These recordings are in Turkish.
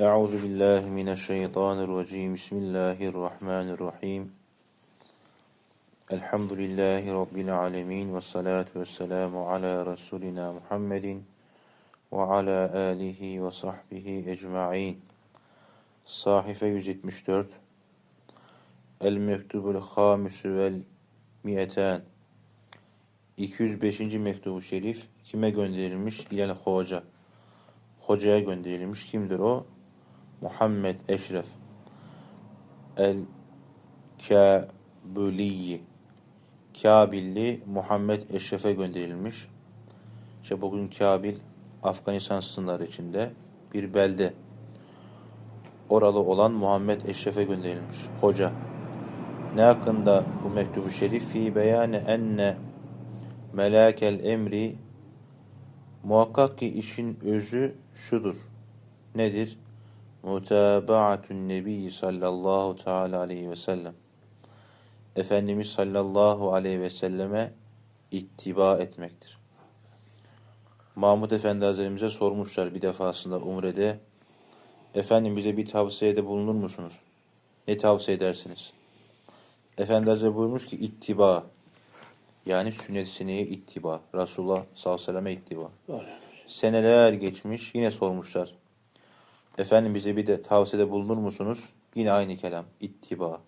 Euzu billahi mineşşeytanirracim. Bismillahirrahmanirrahim. Elhamdülillahi rabbil alamin ve salatu vesselamu ala rasulina Muhammedin ve ala alihi ve sahbihi ecmaîn. Sahife 174. El mektubul hamisu vel mi'eten. 205. mektubu şerif kime gönderilmiş? İlal hoca. Hocaya gönderilmiş. Kimdir o? Muhammed Eşref El Kabuliyi Kabilli Muhammed Eşref'e gönderilmiş. İşte bugün Kabil Afganistan sınırları içinde bir belde. Oralı olan Muhammed Eşref'e gönderilmiş. Hoca. Ne hakkında bu mektubu şerif? Fi beyane enne melakel emri muhakkak ki işin özü şudur. Nedir? Mutabaatun Nebi sallallahu teala aleyhi ve sellem. Efendimiz sallallahu aleyhi ve selleme ittiba etmektir. Mahmud Efendi Hazretimize sormuşlar bir defasında Umre'de. Efendim bize bir tavsiyede bulunur musunuz? Ne tavsiye edersiniz? Efendi Hazretleri buyurmuş ki ittiba. Yani sünnet seneye ittiba. Resulullah sallallahu aleyhi ve selleme ittiba. Seneler geçmiş yine sormuşlar. Efendim bize bir de tavsiyede bulunur musunuz? Yine aynı kelam. ittiba.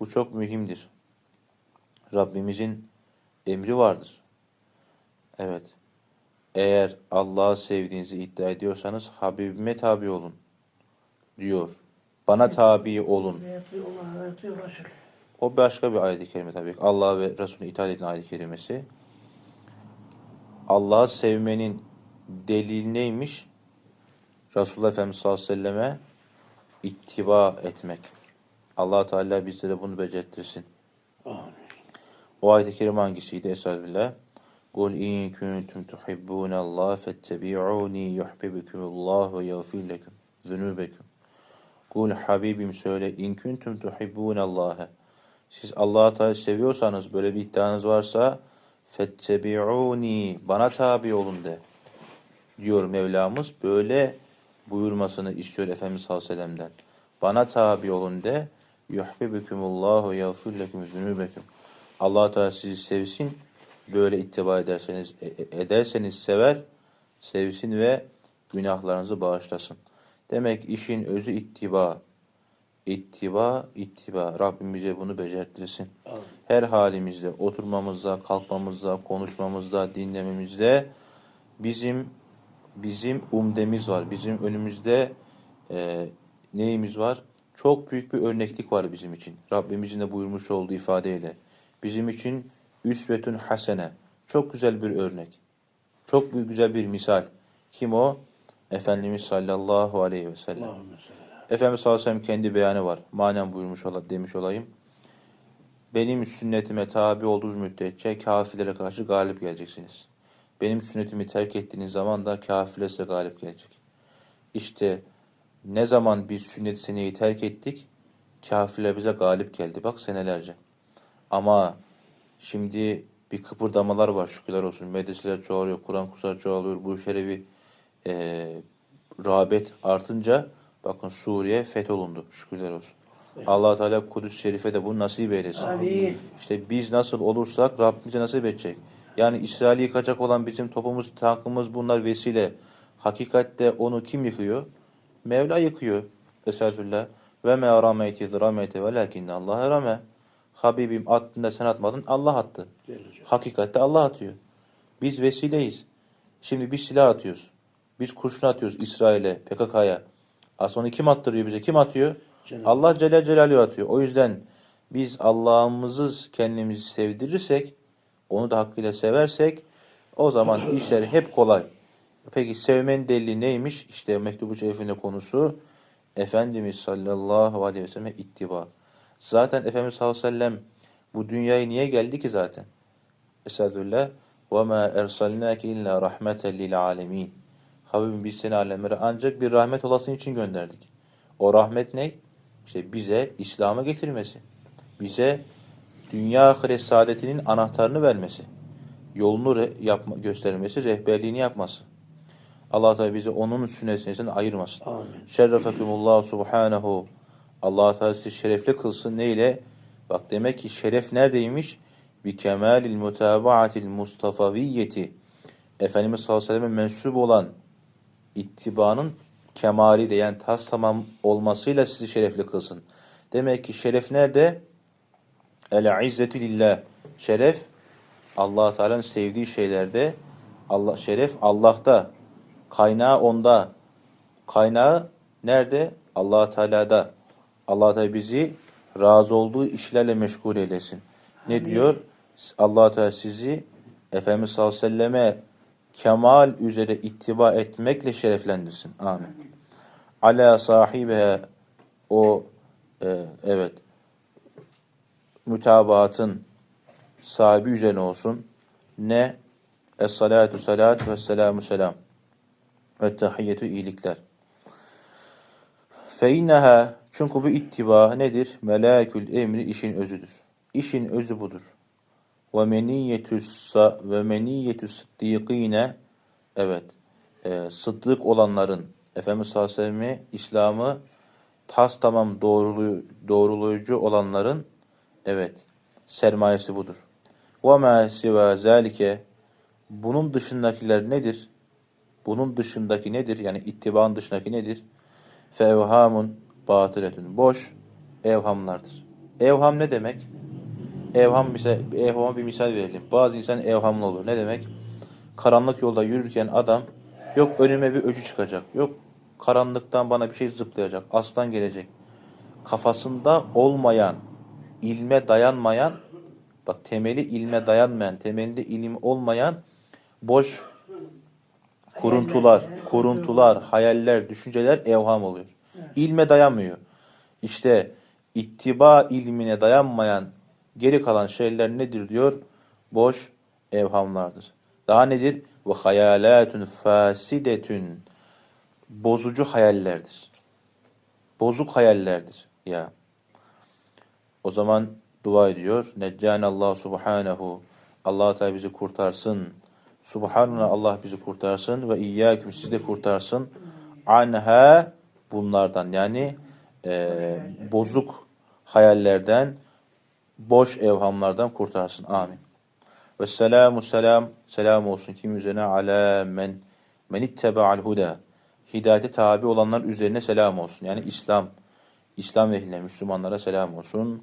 Bu çok mühimdir. Rabbimizin emri vardır. Evet. Eğer Allah'ı sevdiğinizi iddia ediyorsanız Habibime tabi olun diyor. Bana tabi olun. O başka bir ayet-i kerime tabii. Allah ve Resulüne itaat edin ayet-i kerimesi. Allah'ı sevmenin delil neymiş? Resulullah Efendimiz sallallahu aleyhi ve selleme ittiba etmek. allah Teala bizlere bunu becerttirsin. Amin. O ayet-i kerime hangisiydi? Estağfirullah. Kul in kuntum tuhibbunallaha fettebi'uni yuhibbukumullah ve yaghfir lekum zunubekum. Kul Habibim söyle in kuntum tuhibbunallaha. Siz Allah'ı Teala seviyorsanız böyle bir iddianız varsa fettebi'uni bana tabi olun de. Diyor Mevlamız böyle buyurmasını istiyor Efendimiz sallallahu aleyhi ve sellem'den. Bana tabi olun de yuhibbukumullahu yağfir lekum zunubekum. Allah Teala sizi sevsin. Böyle ittiba ederseniz e, e, ederseniz sever, sevsin ve günahlarınızı bağışlasın. Demek işin özü ittiba. İttiba, ittiba. Rabbim bize bunu becertirsin. Her halimizde, oturmamızda, kalkmamızda, konuşmamızda, dinlememizde bizim bizim umdemiz var. Bizim önümüzde e, neyimiz var? Çok büyük bir örneklik var bizim için. Rabbimizin de buyurmuş olduğu ifadeyle. Bizim için üsvetün hasene. Çok güzel bir örnek. Çok büyük güzel bir misal. Kim o? Efendimiz sallallahu aleyhi ve sellem. Efendimiz sallallahu aleyhi ve sellem kendi beyanı var. Manen buyurmuş ola, demiş olayım. Benim sünnetime tabi olduğunuz müddetçe kafirlere karşı galip geleceksiniz. Benim sünnetimi terk ettiğiniz zaman da kafirler size galip gelecek. İşte ne zaman biz sünnet seneyi terk ettik, kafirler bize galip geldi. Bak senelerce. Ama şimdi bir kıpırdamalar var şükürler olsun. Medreseler çoğalıyor, Kur'an kursları çoğalıyor. Bu işlere bir e, rağbet artınca bakın Suriye fetholundu şükürler olsun. allah Teala Kudüs Şerif'e de bunu nasip eylesin. Amin. İşte biz nasıl olursak Rabbimize nasip edecek. Yani İsrail'i yıkacak olan bizim topumuz, tankımız bunlar vesile. Hakikatte onu kim yıkıyor? Mevla yıkıyor. Estağfirullah. Ve me rameyte iz rameyte velakinne Allah rame. Habibim attığında sen atmadın Allah attı. Hakikatte Allah atıyor. Biz vesileyiz. Şimdi biz silah atıyoruz. Biz kurşun atıyoruz İsrail'e, PKK'ya. Aslında kim attırıyor bize? Kim atıyor? Cenab-ı Allah Celle Celaluhu atıyor. O yüzden biz Allah'ımızı kendimizi sevdirirsek, onu da hakkıyla seversek o zaman işler hep kolay. Peki sevmenin delili neymiş? İşte mektubu şerifinde konusu Efendimiz sallallahu aleyhi ve sellem ittiba. Zaten Efendimiz sallallahu aleyhi ve sellem bu dünyaya niye geldi ki zaten? Estağfirullah. وَمَا اَرْسَلْنَاكَ اِلَّا رَحْمَةً لِلْعَالَمِينَ Habibim biz seni alemlere ancak bir rahmet olasın için gönderdik. O rahmet ne? İşte bize İslam'ı getirmesi. Bize dünya ahiret saadetinin anahtarını vermesi. Yolunu yapma, göstermesi, rehberliğini yapması. Allah Teala bizi onun sünnetinden ayırmasın. Amin. Şerrefekumullah subhanahu. Allah Teala sizi şerefli kılsın. Neyle? Bak demek ki şeref neredeymiş? Bi kemalil mutabaatil mustafaviyyeti. Efendimiz sallallahu aleyhi ve selleme mensup olan ittibanın kemaliyle yani tas tamam olmasıyla sizi şerefli kılsın. Demek ki şeref nerede? El izzetü lillah. Şeref Allah Teala'nın sevdiği şeylerde. Allah şeref Allah'ta. Kaynağı onda. Kaynağı nerede? Allah Teala'da. Allah Teala bizi razı olduğu işlerle meşgul eylesin. Ne diyor? Allah Teala sizi Efendimiz sallallahu aleyhi ve selleme kemal üzere ittiba etmekle şereflendirsin. Amin. Ala sahibe o e, evet mütabaatın sahibi üzerine olsun. Ne? Es-salatu salat ve selamu selam. Ve tahiyyetü iyilikler. Fe inneha çünkü bu ittiba nedir? Melakül emri işin özüdür. İşin özü budur. Ve meniyetü ve meniyetü sıddîkîne evet e, sıddık olanların Efendimiz sallallahu aleyhi ve sellem'i İslam'ı tas tamam doğrulu, doğrulayıcı olanların evet sermayesi budur. Ma siva zalike bunun dışındakiler nedir? Bunun dışındaki nedir? Yani ittibanın dışındaki nedir? Fevhamun batıletün. Boş evhamlardır. Evham ne demek? Evham misal, evhama bir misal verelim. Bazı insan evhamlı olur. Ne demek? Karanlık yolda yürürken adam yok önüme bir öcü çıkacak. Yok karanlıktan bana bir şey zıplayacak. Aslan gelecek. Kafasında olmayan, ilme dayanmayan, bak temeli ilme dayanmayan, temelinde ilim olmayan boş kuruntular, kuruntular, hayaller, düşünceler evham oluyor. İlme dayanmıyor. İşte ittiba ilmine dayanmayan geri kalan şeyler nedir diyor? Boş evhamlardır. Daha nedir? Ve hayalatun fasidetun. Bozucu hayallerdir. Bozuk hayallerdir ya. O zaman dua ediyor. Allah subhanahu. Allah Teala bizi kurtarsın. Subhanallah Allah bizi kurtarsın ve iyyâküm sizi de kurtarsın. Anha bunlardan yani e, bozuk hayallerden, boş evhamlardan kurtarsın. Amin. Ve selamu selam, selam olsun kim üzerine ala men men ittebe'al huda. Hidayete tabi olanlar üzerine selam olsun. Yani İslam, İslam ehline, Müslümanlara selam olsun.